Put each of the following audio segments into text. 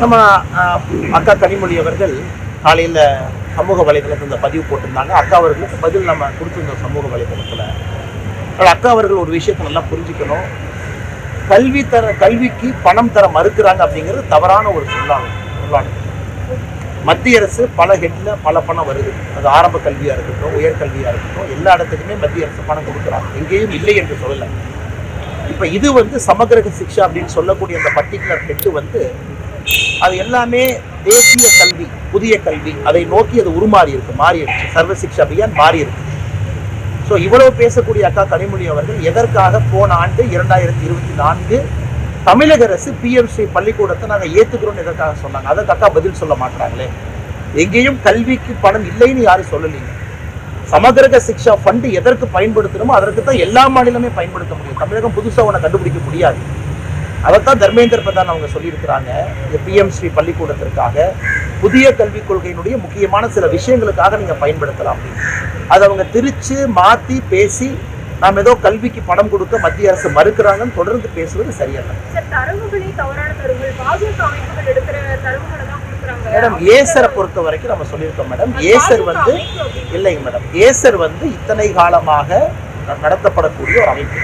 நம்ம அக்கா கனிமொழி அவர்கள் காலையில் சமூக வலைதளத்தில் இந்த பதிவு போட்டிருந்தாங்க. அக்கா அவர்களுக்கு பதில் நம்ம கொடுத்துருந்தோம் சமூக வலைதளத்தில். அக்கா அவர்கள் ஒரு விஷயத்தை நல்லா புரிஞ்சுக்கணும். கல்வி தர கல்விக்கு பணம் தர மறுக்கிறாங்க அப்படிங்கிறது தவறான ஒரு சொல்லாங்க சொல்லாங்க மத்திய அரசு பல ஹெட்டில் பல பணம் வருது. அது ஆரம்ப கல்வியாக இருக்கட்டும் உயர்கல்வியாக இருக்கட்டும் எல்லா இடத்துக்குமே மத்திய அரசு பணம் கொடுக்குறாங்க. எங்கேயும் இல்லை என்று சொல்லலை. இப்போ இது வந்து சமகிரக சிக்ஷா அப்படின்னு சொல்லக்கூடிய அந்த பர்டிகுலர் ஹெட்டு வந்து அது எல்லாமே தேசிய கல்வி புதிய கல்வி. அதை நோக்கி அது உருமாறி இருக்கு மாறி இருக்கு. சர்வ சிக்ஷா அபியான் மாறி இருக்கு. ஸோ இவ்வளவு பேசக்கூடிய அக்கா கனிமொழி அவர்கள் எதற்காக போன ஆண்டு இரண்டாயிரத்தி இருபத்தி நான்கு தமிழக அரசு பிஎம்சி பள்ளிக்கூடத்தை நாங்கள் ஏத்துக்கிறோம்னு எதற்காக சொன்னாங்க? அதற்கு அக்கா பதில் சொல்ல மாட்டாங்களே எங்கேயும் கல்விக்கு பணம் இல்லைன்னு யாரும் சொல்லலைங்க. சமகிரக சிக்ஷா ஃபண்டு எதற்கு பயன்படுத்தணுமோ அதற்கு தான் எல்லா மாநிலமே பயன்படுத்த முடியும். தமிழகம் புதுசாக ஒன்றை கண்டுபிடிக்க முடியாது. அதைத்தான் தர்மேந்திர பிரதான் அவங்க சொல்லியிருக்கிறாங்க இந்த பிஎம்ஸ்ரீ பள்ளிக்கூடத்திற்காக புதிய கல்விக் கொள்கையினுடைய முக்கியமான சில விஷயங்களுக்காக நீங்க பயன்படுத்தலாம் அப்படின்னு. அதை அவங்க திரிச்சு மாத்தி பேசி நாம் ஏதோ கல்விக்கு பணம் கொடுக்க மத்திய அரசு மறுக்கிறாங்கன்னு தொடர்ந்து பேசுவது சரியல்ல. மேடம் ஏசரை பொறுத்த வரைக்கும் நம்ம சொல்லியிருக்கோம் மேடம். ஏசர் வந்து இல்லைங்க மேடம். ஏசர் வந்து இத்தனை காலமாக நடத்தப்படக்கூடிய ஒரு அமைப்பு.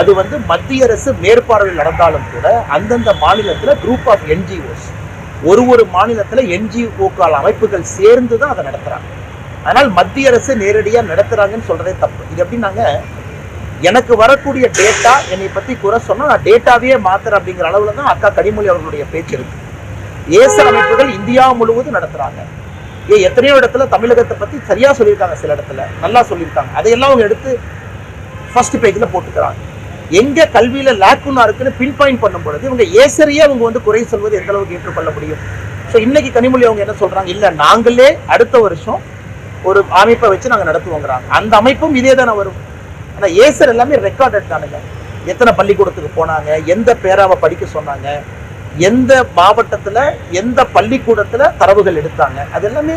அது வந்து மத்திய அரசு மேற்பார்வையில் நடந்தாலும் கூட அந்தந்த மாநிலத்தில் குரூப் ஆஃப் என்ஜிஓஸ் ஒரு ஒரு மாநிலத்தில் என்ஜிஓக்கள் அமைப்புகள் சேர்ந்து தான் அதை நடத்துகிறாங்க அதனால் மத்திய அரசு நேரடியாக நடத்துகிறாங்கன்னு சொல்கிறதே தப்பு. இது எப்படின்னாங்க எனக்கு வரக்கூடிய டேட்டா என்னை பற்றி குறை சொன்னால் நான் டேட்டாவே மாத்துறேன் அப்படிங்கிற அளவில் தான் அக்கா கனிமொழி அவர்களுடைய பேச்சு இருக்கு. ஏசர் அமைப்புகள் இந்தியா முழுவதும் நடத்துகிறாங்க ஏ எத்தனையோ இடத்துல தமிழகத்தை பற்றி சரியாக சொல்லியிருக்காங்க சில இடத்துல. நல்லா சொல்லியிருக்காங்க. அதையெல்லாம் அவங்க எடுத்து ஃபர்ஸ்ட் பேஜில் போட்டுக்கிறாங்க. எங்க கல்வியில லேக்குன்னா இருக்குன்னு பின் பாயிண்ட் பண்ணும் பொழுது இவங்க ஏசரையே அவங்க வந்து குறை சொல்வது எந்த அளவுக்கு ஏற்றுக்கொள்ள முடியும்? ஸோ இன்னைக்கு கனிமொழி அவங்க என்ன சொல்றாங்க? இல்ல நாங்களே அடுத்த வருஷம் ஒரு அமைப்பை வச்சு நாங்க நடத்துவோங்கிறாங்க. அந்த அமைப்பும் இதே தானே வரும். ஆனா ஏசர் எல்லாமே ரெக்கார்டட் தானுங்க. எத்தனை பள்ளிக்கூடத்துக்கு போனாங்க? எந்த பேராவை படிக்க சொன்னாங்க? எந்த மாவட்டத்தில் எந்த பள்ளிக்கூடத்தில் தரவுகள் எடுத்தாங்க? அது எல்லாமே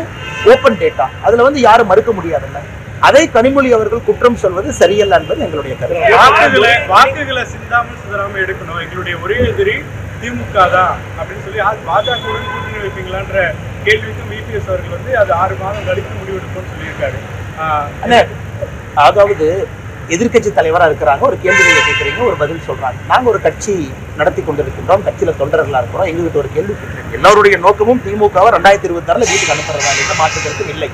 ஓப்பன் டேட்டா அதில் வந்து யாரும் மறுக்க முடியாதுல்ல அதை கனிமொழி அவர்கள் குற்றம் சொல்வது சரியல்ல என்பது எங்களுடைய கருத்து. வாக்குகளை வாக்குகளை சிந்தாமல் சிதறாம எடுக்கணும். எங்களுடைய ஒரே எதிரி திமுக தான் அப்படின்னு சொல்லி பாஜகவுடன் கூட்டணி வைப்பீங்களான்ற கேள்விக்கும் விபிஎஸ் அவர்கள் வந்து அது ஆறு மாதம் கழித்து முடிவெடுப்போம்னு சொல்லியிருக்காரு. அதாவது எதிர்க்கட்சி தலைவரா இருக்கிறாங்க ஒரு கேள்வி நீங்க கேட்குறீங்க ஒரு பதில் சொல்றாங்க. நாங்க ஒரு கட்சி நடத்தி கொண்டிருக்கின்றோம் கட்சியில தொண்டர்களா இருக்கிறோம். எங்களுக்கு ஒரு கேள்வி கேட்கிறேன் எல்லாருடைய நோக்கமும் திமுகவை ரெண்டாயிரத்தி இருபத்தி ஆறுல வீட்டுக்கு அனுப்புறதா எந்த மாற்றுக்கருத்தும் இல்லை.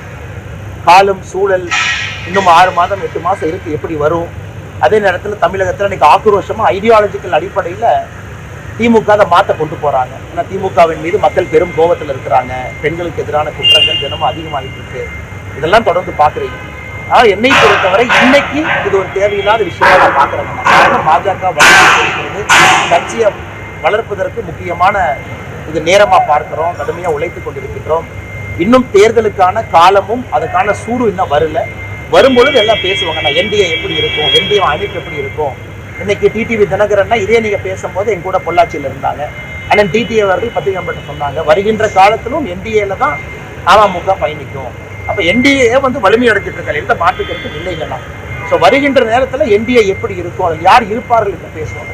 காலம் சூழல் இன்னும் ஆறு மாதம் எட்டு மாதம் இருக்குது எப்படி வரும்? அதே நேரத்தில் தமிழகத்தில் இன்னைக்கு ஆக்ரோஷமாக ஐடியாலஜிக்கல் அடிப்படையில் திமுக அதை மாற்ற கொண்டு போகிறாங்க ஏன்னா திமுகவின் மீது மக்கள் பெரும் கோபத்தில் இருக்கிறாங்க. பெண்களுக்கு எதிரான குற்றங்கள் தினமும் அதிகமாகிட்டு இருக்கு. இதெல்லாம் தொடர்ந்து பார்க்குறீங்க. ஆனால் என்னை பொறுத்தவரை இன்னைக்கு இது ஒரு தேவையில்லாத விஷயமா நான் பாக்குறேன் காரணம் பாஜக வளர்ந்து கட்சியை வளர்ப்பதற்கு முக்கியமான இது நேரமாக பார்க்குறோம். கடுமையாக உழைத்து கொண்டிருக்கின்றோம். இன்னும் தேர்தலுக்கான காலமும் அதுக்கான சூடு இன்னும் வரல. வரும்பொழுது எல்லாம் பேசுவாங்க நான் என்டிஏ எப்படி இருக்கும்? என்டிஏ அமைப்பு எப்படி இருக்கும்? இன்னைக்கு டிடிவி தினகரன்னா இதே நீங்கள் பேசும்போது எங்க கூட பொள்ளாச்சியில் இருந்தாங்க. அண்ணன் டிடிஏ அவர்கள் பத்திரிகை சொன்னாங்க வருகின்ற காலத்திலும் என்டிஏல தான் அமமுக பயணிக்கும். அப்போ என்டிஏ வந்து வலிமையடைஞ்சிட்டு இருக்காங்க எந்த மாற்றுக்கிறது இல்லைங்கண்ணா ஸோ வருகின்ற நேரத்துல என்டிஏ எப்படி இருக்கும்? அதில் யார் இருப்பார்கள் என்று பேசுவாங்க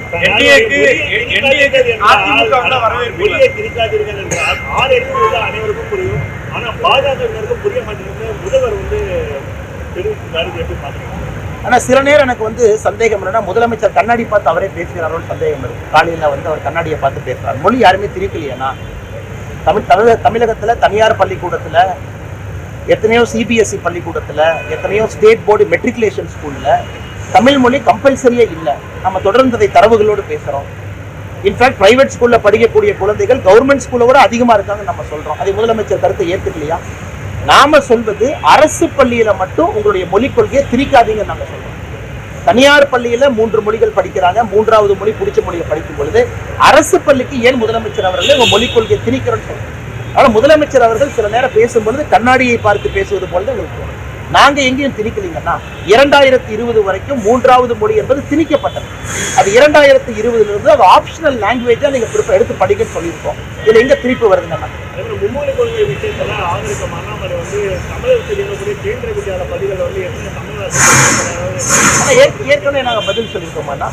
அனைவருக்கும் புரியும். ஆனா பாஜகவினருக்கும் புரிய மாட்டேங்குது முதல்வர் வந்து ஆனா சில நேரம் எனக்கு வந்து சந்தேகம் என்னன்னா முதலமைச்சர் கண்ணாடி பார்த்து அவரே பேசுகிறாரோன்னு சந்தேகம் இருக்கு. காலையில வந்து அவர் கண்ணாடியை பார்த்து பேசுறாரு. மொழி யாருமே திரிக்கலையானா தமிழ் தமிழக தமிழகத்துல தனியார் பள்ளிக்கூடத்துல எத்தனையோ சிபிஎஸ்இ பள்ளிக்கூடத்துல எத்தனையோ ஸ்டேட் போர்டு மெட்ரிகுலேஷன் ஸ்கூல்ல தமிழ் மொழி கம்பல்சரியே இல்லை. நம்ம தொடர்ந்து அதை தரவுகளோடு பேசுறோம். இன்ஃபேக்ட் பிரைவேட் ஸ்கூல்ல படிக்கக்கூடிய குழந்தைகள் கவர்மெண்ட் ஸ்கூல்ல விட அதிகமா இருக்காங்கன்னு நம்ம சொல்றோம். அதை முதலமைச்சர் கருத்தை ஏற்றுக்கலையா நாம சொல்வது அரசு பள்ளியில மட்டும் உங்களுடைய மொழிக் கொள்கையை திரிக்காதீங்கன்னு நாங்க சொல்றோம். தனியார் பள்ளியில மூன்று மொழிகள் படிக்கிறாங்க. மூன்றாவது மொழி பிடிச்ச மொழியை படிக்கும் பொழுது அரசு பள்ளிக்கு ஏன் முதலமைச்சர் அவர்கள் உங்கள் மொழிக் கொள்கையை திணிக்கிறோன்னு சொல்கிறோம் அதனால முதலமைச்சர் அவர்கள் சில நேரம் பேசும்பொழுது கண்ணாடியை பார்த்து பேசுவது போல தான் எங்களுக்கு தோணும். நாங்க எங்கேயும் திணிக்கலீங்கன்னா இரண்டாயிரத்தி இருபது வரைக்கும் மூன்றாவது மொழி என்பது திணிக்கப்பட்டது. அது இரண்டாயிரத்தி இருபதுல இருந்து அது ஆப்ஷனல் லாங்குவேஜா நீங்க திருப்ப எடுத்து படிக்கன்னு சொல்லியிருக்கோம். இதுல எங்க திருப்பி வருதுங்கன்னா அதே மும்மொழி கொள்கை விஷயத்துல ஆதரிக்கும் அண்ணாமலை வந்து இருக்கக்கூடிய கேந்திர வித்யாலய பள்ளிகள் வந்து ஏற்கனவே நாங்க பதில் சொல்லியிருக்கோம்னா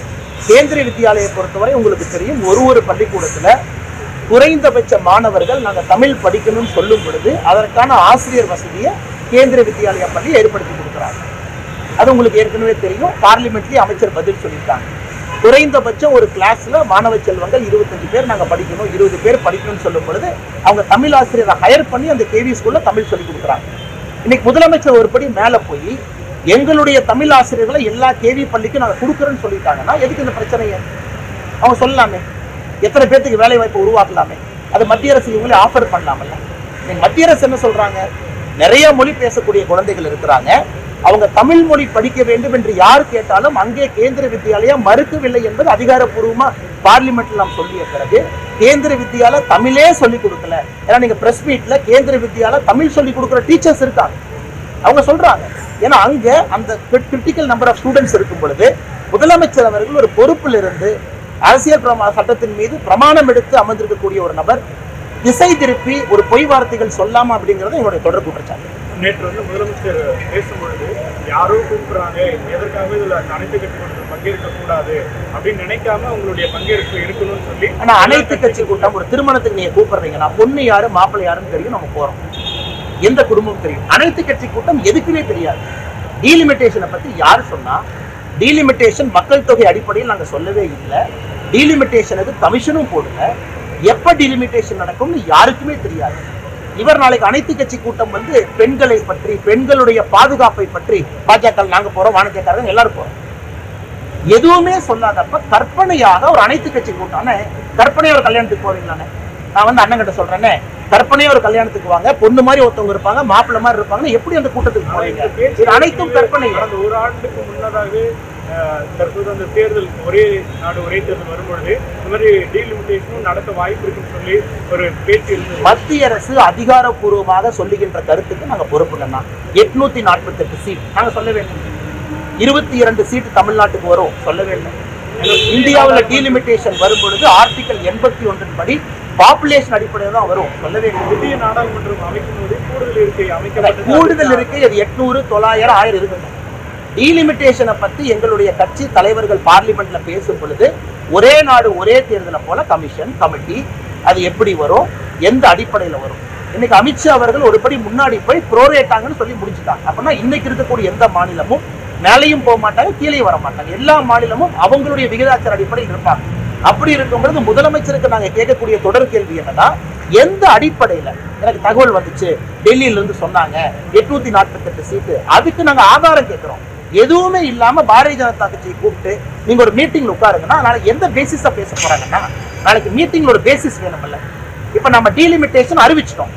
கேந்திரிய வித்யாலயை பொறுத்தவரை உங்களுக்கு தெரியும் ஒரு ஒரு பள்ளிக்கூடத்துல குறைந்தபட்ச மாணவர்கள் நாங்கள் தமிழ் படிக்கணும்னு சொல்லும் பொழுது அதற்கான ஆசிரியர் வசதியை கேந்திர வித்யாலயா பள்ளி ஏற்படுத்தி கொடுக்குறாங்க. அது உங்களுக்கு ஏற்கனவே தெரியும். பார்லிமெண்ட்லேயும் அமைச்சர் பதில் சொல்லியிருக்காங்க. குறைந்தபட்சம் ஒரு கிளாஸில் மாணவ செல்வங்கள் இருபத்தஞ்சு பேர் நாங்கள் படிக்கணும் இருபது பேர் படிக்கணும்னு சொல்லும் பொழுது அவங்க தமிழ் ஆசிரியரை ஹையர் பண்ணி அந்த கேவி ஸ்கூலில் தமிழ் சொல்லி கொடுக்குறாங்க. இன்னைக்கு முதலமைச்சர் ஒருபடி மேலே போய் எங்களுடைய தமிழ் ஆசிரியர்களை எல்லா கேவி பள்ளிக்கும் நாங்கள் கொடுக்குறோன்னு சொல்லிட்டாங்கன்னா எதுக்கு இந்த பிரச்சனையை? அவங்க சொல்லலாமே. எத்தனை பேர்த்துக்கு வேலை வாய்ப்பு உருவாக்கலாமே? அது மத்திய அரசு இவங்களே ஆஃபர் பண்ணலாமல்ல. மத்திய அரசு என்ன சொல்றாங்க? நிறைய மொழி பேசக்கூடிய குழந்தைகள் இருக்கிறாங்க. அவங்க தமிழ் மொழி படிக்க வேண்டும் என்று யார் கேட்டாலும் அங்கே கேந்திர வித்யாலயா மறுக்கவில்லை என்பது அதிகாரப்பூர்வமா பார்லிமெண்ட்ல நாம் சொல்லிய பிறகு கேந்திர வித்யால தமிழே சொல்லி கொடுக்கல. ஏன்னா நீங்க பிரஸ் மீட்ல கேந்திர வித்யால தமிழ் சொல்லி கொடுக்குற டீச்சர்ஸ் இருக்காங்க. அவங்க சொல்றாங்க. ஏன்னா அங்க அந்த கிரிட்டிக்கல் நம்பர் ஆஃப் ஸ்டூடெண்ட்ஸ் இருக்கும் பொழுது முதலமைச்சர் அவர்கள் ஒரு பொறுப்பில் இருந்து அரசியல் பிரமா சட்டத்தின் மீது பிரமாணம் எடுத்து அமர்ந்திருக்கக்கூடிய ஒரு நபர் திசை திருப்பி ஒரு பொய் வார்த்தைகள் சொல்லாமா அப்படிங்கிறது எங்களுடைய தொடர் குற்றச்சாட்டு. நேற்று வந்து முதலமைச்சர் பேசும்பொழுது யாரோ கூப்பிடுறாங்க எதற்காக இதுல அனைத்து கட்சி பங்கேற்க கூடாது அப்படின்னு நினைக்காம உங்களுடைய பங்கேற்பு இருக்கணும்னு சொல்லி ஆனா அனைத்து கட்சி கூட்டம் ஒரு திருமணத்துக்கு நீங்க கூப்பிடுறீங்கன்னா பொண்ணு யாரு மாப்பிள்ளை யாருன்னு தெரியும் நம்ம போறோம். எந்த குடும்பம் தெரியும். அனைத்து கட்சி கூட்டம் எதுக்குமே தெரியாது. டீலிமிட்டேஷனை பத்தி யார் சொன்னா டீலிமிட்டேஷன் மக்கள் தொகை அடிப்படையில் நாங்க சொல்லவே இல்லை. டீலிமிட்டேஷனுக்கு கமிஷனும் போடுங்க எப்போ டீலிமிட்டேஷன் நடக்கும்னு யாருக்குமே தெரியாது. இவர் நாளைக்கு அனைத்து கட்சி கூட்டம் வந்து பெண்களை பற்றி பெண்களுடைய பாதுகாப்பை பற்றி பாஜக நாங்க போறோம் வானதியக்காரங்க எல்லாரும் போறோம். எதுவுமே சொல்லாதப்ப கற்பனையாக ஒரு அனைத்து கட்சி கூட்டானே கற்பனையா ஒரு கல்யாணத்துக்கு போவீங்களானே நான் வந்து அண்ணன் கிட்ட சொல்றேனே கற்பனையா ஒரு கல்யாணத்துக்கு வாங்க பொண்ணு மாதிரி ஒருத்தவங்க இருப்பாங்க மாப்பிள்ள மாதிரி இருப்பாங்க எப்படி அந்த கூட்டத்துக்கு போவீங்க போறீங்க? இது அனைத்தும் கற்பனை. ஒரு ஆண்டுக்கு முன்னதாகவே தற்போது அந்த தேர்தல் ஒரே நாடு ஒரே தேர்தல் வரும்பொழுது இந்த மாதிரி டீலிமிட்டேஷனும் நடக்க வாய்ப்பு இருக்குன்னு சொல்லி ஒரு பேச்சு இருந்தது. மத்திய அரசு அதிகாரப்பூர்வமாக சொல்லுகின்ற கருத்துக்கு நாங்க பொறுப்புங்கண்ணா எட்நூத்தி நாற்பத்தி எட்டு சீட். நாங்க சொல்ல வேண்டும். இருபத்தி இரண்டு சீட் தமிழ்நாட்டுக்கு வரும். சொல்ல வேண்டும். இந்தியாவுல டீலிமிட்டேஷன் வரும் பொழுது ஆர்டிகல் எண்பத்தி ஒன்றின் படி பாப்புலேஷன் அடிப்படையில் தான் வரும். சொல்ல வேண்டும். புதிய நாடாளுமன்றம் அமைக்கும் போது கூடுதல் இருக்கை அமைக்கப்பட்டது கூடுதல் இருக்கு அது எட்நூறு தொள்ளாயிரம் ஆயிரம் இருக்குங்க. டீலிமிட்டேஷனை பற்றி எங்களுடைய கட்சி தலைவர்கள் பார்லிமெண்ட்ல பேசும் பொழுது ஒரே நாடு ஒரே தேர்தலை போல கமிஷன் கமிட்டி அது எப்படி வரும்? எந்த அடிப்படையில் வரும்? இன்னைக்கு அமித்ஷா அவர்கள் ஒருபடி முன்னாடி போய் ப்ரோரேட்டாங்கன்னு சொல்லி முடிச்சுட்டாங்க. அப்படின்னா இன்னைக்கு இருக்கக்கூடிய எந்த மாநிலமும் மேலையும் போக மாட்டாங்க கீழே வர மாட்டாங்க. எல்லா மாநிலமும் அவங்களுடைய விகிதாச்சார அடிப்படையில் இருப்பாங்க. அப்படி இருக்கும் பொழுது முதலமைச்சருக்கு நாங்க கேட்கக்கூடிய தொடர் கேள்வி என்னன்னா எந்த அடிப்படையில? எனக்கு தகவல் வந்துச்சு. டெல்லியில இருந்து சொன்னாங்க. எட்நூத்தி நாற்பத்தெட்டு சீட்டு. அதுக்கு நாங்க ஆதாரம் கேட்கிறோம். எதுவுமே இல்லாம பாரதிய ஜனதா கட்சியை கூப்பிட்டு நீங்க ஒரு மீட்டிங்ல உட்காருங்கன்னா நாளைக்கு எந்த பேசிஸா பேச போறாங்கன்னா நாளைக்கு மீட்டிங்ல ஒரு பேசிஸ் வேணும்ல. இப்ப நம்ம டீலிமிட்டேஷன் அறிவிச்சிட்டோம்.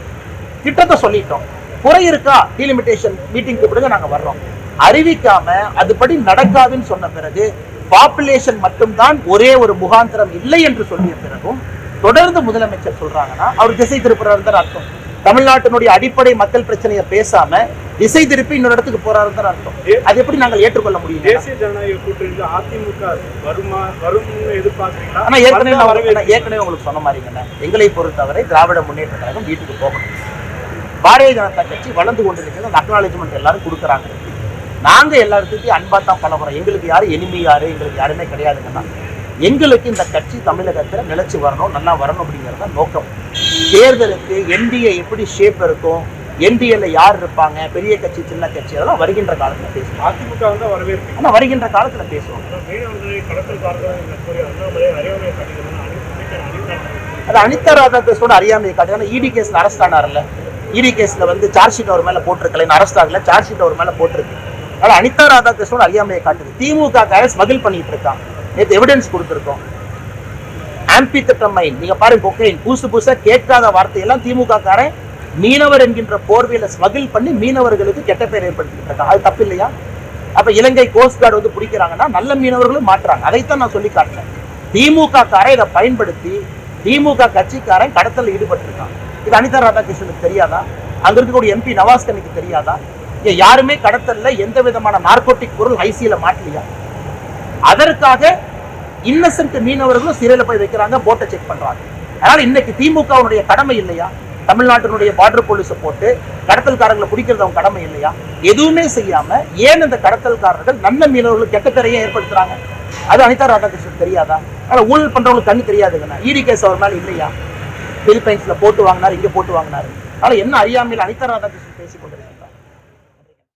திட்டத்தை சொல்லிட்டோம். குறை இருக்கா? டீலிமிட்டேஷன் மீட்டிங் கூப்பிடுங்க நாங்க வர்றோம். அறிவிக்காம அதுபடி நடக்காதுன்னு சொன்ன பிறகு பாப்புலேஷன் மட்டும்தான் ஒரே ஒரு முகாந்திரம் இல்லை என்று சொல்லிய பிறகும் தொடர்ந்து முதலமைச்சர் சொல்றாங்கன்னா அவர் திசை திருப்புறாரு அர்த்தம். தமிழ்நாட்டினுடைய அடிப்படை மக்கள் பிரச்சனையை பேசாம திசை திருப்பி இன்னொரு இடத்துக்கு போறாரு தான் அர்த்தம். அது எப்படி நாங்கள் ஏற்றுக்கொள்ள முடியும்? தேசிய ஜனநாயக கூட்டணியில் அதிமுக வருமா வரும்னு எதிர்பார்க்கறீங்களா? ஆனா ஏற்கனவே நான் ஏற்கனவே உங்களுக்கு சொன்ன மாதிரிங்கண்ணே எங்களை பொறுத்தவரை திராவிட முன்னேற்ற கழகம் வீட்டுக்கு போகணும். பாரதிய ஜனதா கட்சி வளர்ந்து கொண்டிருக்கிறது அந்த அக்னாலேஜ்மெண்ட் எல்லாரும் கொடுக்குறாங்க. நாங்க எல்லாருக்கிட்டையும் அன்பா தான் பழகுறோம். எங்களுக்கு யாரும் எனிமி யாரு? எங்களுக்கு யாருமே கிடையாதுங்கன்னா எங்களுக்கு இந்த கட்சி தமிழகத்துல நிலைச்சு வரணும் நல்லா வரணும் அப்படிங்கிறது நோக்கம். தேர்தலுக்கு என்டிஏ எப்படி ஷேப் இருக்கும்? என்டிஏல யார் இருப்பாங்க? பெரிய கட்சி சின்ன கட்சி அதெல்லாம் வருகின்ற காலத்துல பேசுவோம். அதிமுக வந்தா வரவேற்பு. ஆனா வருகின்ற காலத்துல பேசுவோம். கடத்தல் காரணம் கூறிய அண்ணாமலை அறியாமை அது அனிதா அறியாமையை காட்டுங்க இடி கேஸ்ல அரெஸ்ட் ஆனார்ல இடி கேஸ்ல வந்து சார்ஜ் ஷீட் அவர் மேல போட்டிருக்கல. அரெஸ்ட் ஆகல. சார்ஜ் ஷீட் அவர் மேல போட்டிருக்கு. அதனால அனிதா ராதாகிருஷ்ணோட அறியாமையை காட்டுது. திமுக கார ஸ்மகிள் பண்ணிட்டு இருக்கான். நேற்று எவிடன்ஸ் கொடுத்துருக்கோம். ஆம்பி திட்டம் நீங்க பாருங்க கொக்கைன் புதுசு புதுசா கேட்காத வார்த்தையெல்லாம் திமுக காரன் மீனவர் என்கின்ற போர்வையில ஸ்மகிள் பண்ணி மீனவர்களுக்கு கெட்ட பேர் ஏற்படுத்திட்டு அது தப்பு இல்லையா? அப்ப இலங்கை கோஸ்ட் கார்டு வந்து பிடிக்கிறாங்கன்னா நல்ல மீனவர்களும் மாற்றாங்க. அதைத்தான் நான் சொல்லி காட்டுறேன். திமுக காரன் இதை பயன்படுத்தி திமுக கட்சிக்காரன் கடத்தல ஈடுபட்டிருக்கான். இது அனிதா ராதாகிருஷ்ணனுக்கு தெரியாதா? அங்க இருக்கக்கூடிய எம்பி நவாஸ்கனுக்கு தெரியாதா? யாருமே கடத்தல்ல எந்த விதமான நார்கோட்டிக் பொருள் ஐசியில மாட்டலையா? அதற்காக இன்னசென்ட் மீனவர்களும் சிறையில போய் வைக்கிறாங்க போட்டை செக் பண்றாங்க. அதனால இன்னைக்கு திமுகவுடைய கடமை இல்லையா? தமிழ்நாட்டினுடைய பார்டர் போலீஸை போட்டு கடத்தல்காரங்களை பிடிக்கிறது அவங்க கடமை இல்லையா? எதுவுமே செய்யாம ஏன் இந்த கடத்தல்காரர்கள் நல்ல மீனவர்களுக்கு கெட்ட பேரையே ஏற்படுத்துறாங்க? அது அனிதா ராதாகிருஷ்ணன் தெரியாதா? ஆனா ஊழல் பண்றவங்களுக்கு கண்ணு தெரியாதுங்கண்ணா ஈடி கேஸ் அவர் மேலே இல்லையா பிலிப்பைன்ஸ்ல போட்டு வாங்கினார் இங்க போட்டு வாங்கினாரு. அதனால என்ன அறியாமையில் அனிதா ராதாகிருஷ்ணன் பேசிக்கொண்டு